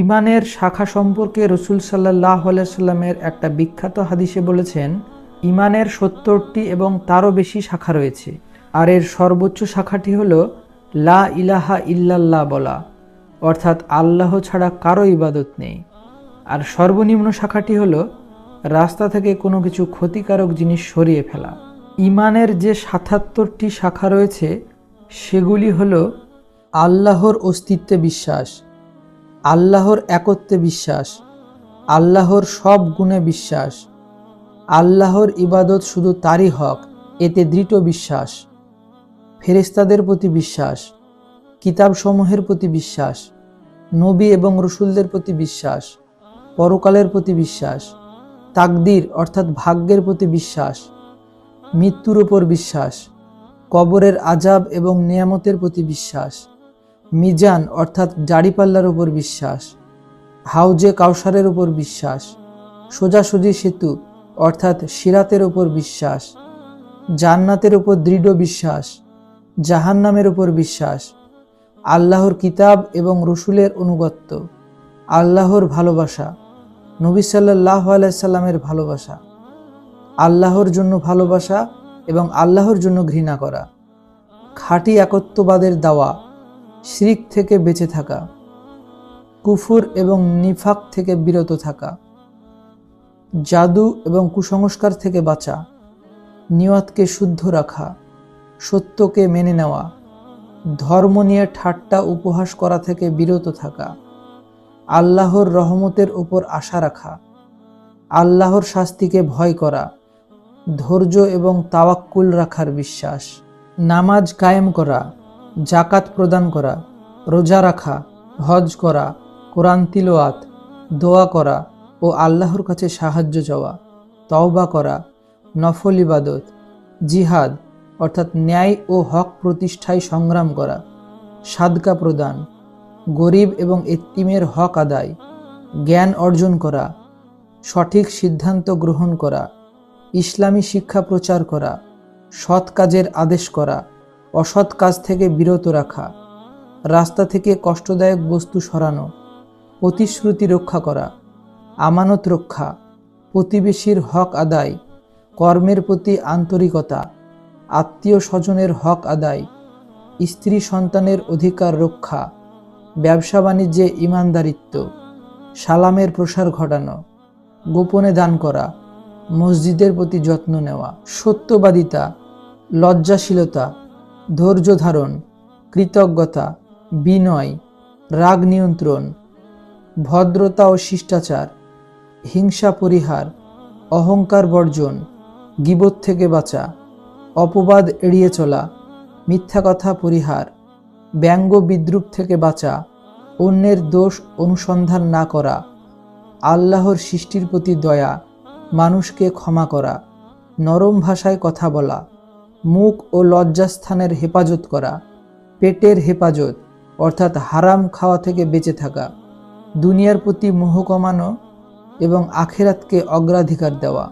ইমানের শাখা সম্পর্কে রসুল সাল্লাহ সাল্লামের একটা বিখ্যাত হাদিসে বলেছেন, ইমানের সত্তরটি এবং তারও বেশি শাখা রয়েছে। আর এর সর্বোচ্চ শাখাটি হল লা ইলাহা ইল্লাল্লাহ বলা, অর্থাৎ আল্লাহ ছাড়া কারও ইবাদত নেই। আর সর্বনিম্ন শাখাটি হল রাস্তা থেকে কোনো কিছু ক্ষতিকারক জিনিস সরিয়ে ফেলা। ইমানের যে সাতাত্তরটি শাখা রয়েছে, সেগুলি হল আল্লাহর অস্তিত্বে বিশ্বাস আল্লাহর একত্বে বিশ্বাস, আল্লাহর সব গুণে বিশ্বাস, আল্লাহর ইবাদত শুধু তারই হক, এতে দৃঢ় বিশ্বাস ফেরেস্তাদের প্রতি বিশ্বাস, কিতাবসমূহের প্রতি বিশ্বাস, নবী এবং রসুলদের প্রতি বিশ্বাস, পরকালের প্রতি বিশ্বাস, তাকদির অর্থাৎ ভাগ্যের প্রতি বিশ্বাস, মৃত্যুর উপর বিশ্বাস, কবরের আজাব এবং নিয়ামতের প্রতি বিশ্বাস। মিজান অর্থাৎ জারিপাল্লার উপর বিশ্বাস, হাউজে কাউসারের উপর বিশ্বাস, সোজাসুজি সেতু অর্থাৎ সিরাতের উপর বিশ্বাস, জান্নাতের উপর দৃঢ় বিশ্বাস, জাহান্নামের উপর বিশ্বাস, আল্লাহর কিতাব এবং রসুলের অনুগত্য, আল্লাহর ভালোবাসা, নবী সাল্লাহ আলাইসাল্লামের ভালোবাসা, আল্লাহর জন্য ভালোবাসা এবং আল্লাহর জন্য ঘৃণা করা, খাঁটি একত্ববাদের দাওয়া শিরিক থেকে বেঁচে থাকা, কুফুর এবং নিফাক থেকে বিরত থাকা, জাদু এবং কুসংস্কার থেকে বাঁচা, নিয়তকে শুদ্ধ রাখা, সত্যকে মেনে নেওয়া, ধর্ম নিয়ে ঠাট্টা উপহাস করা থেকে বিরত থাকা, আল্লাহর রহমতের উপর আশা রাখা, আল্লাহর শাস্তিকে ভয় করা, ধৈর্য এবং তাওয়াক্কুল রাখার বিশ্বাস, নামাজ কায়েম করা জাকাত প্রদান করা, রোজা রাখা, হজ করা, কোরআন তিলোয়াত দোয়া করা ও আল্লাহর কাছে সাহায্য চাওয়া, তওবা করা, নফল ইবাদত, জিহাদ অর্থাৎ ন্যায় ও হক প্রতিষ্ঠায় সংগ্রাম করা, সাদকা প্রদান, গরিব এবং এত্তিমের হক আদায়, জ্ঞান অর্জন করা, সঠিক সিদ্ধান্ত গ্রহণ করা, ইসলামী শিক্ষা প্রচার করা, সৎ কাজের আদেশ করা অসৎ কাজ থেকে বিরত রাখা, রাস্তা থেকে কষ্টদায়ক বস্তু সরানো, প্রতিশ্রুতি রক্ষা করা, আমানত রক্ষা, প্রতিবেশীর হক আদায়, কর্মের প্রতি আন্তরিকতা, আত্মীয় স্বজনের হক আদায়, স্ত্রী সন্তানের অধিকার রক্ষা, ব্যবসা বাণিজ্যে ইমানদারিত্ব, সালামের প্রসার ঘটানো, গোপনে দান করা, মসজিদের প্রতি যত্ন নেওয়া, সত্যবাদিতা, লজ্জাশীলতা ধৈর্য ধারণ, কৃতজ্ঞতা, বিনয়, রাগ নিয়ন্ত্রণ, ভদ্রতা ও শিষ্টাচার, হিংসা পরিহার, অহংকার বর্জন, গিবত থেকে বাঁচা, অপবাদ এড়িয়ে চলা, মিথ্যা কথা পরিহার, ব্যঙ্গ বিদ্রুপ থেকে বাঁচা, অন্যের দোষ অনুসন্ধান না করা, আল্লাহর সৃষ্টির প্রতি দয়া, মানুষকে ক্ষমা করা, নরম ভাষায় কথা বলা। মুখ ও লজ্জাস্থানের হেফাজত করা, পেটের হেফাজত, অর্থাৎ হারাম খাওয়া থেকে বেঁচে থাকা, দুনিয়ার প্রতি মোহ কমানো এবং আখেরাতকে অগ্রাধিকার দেওয়া।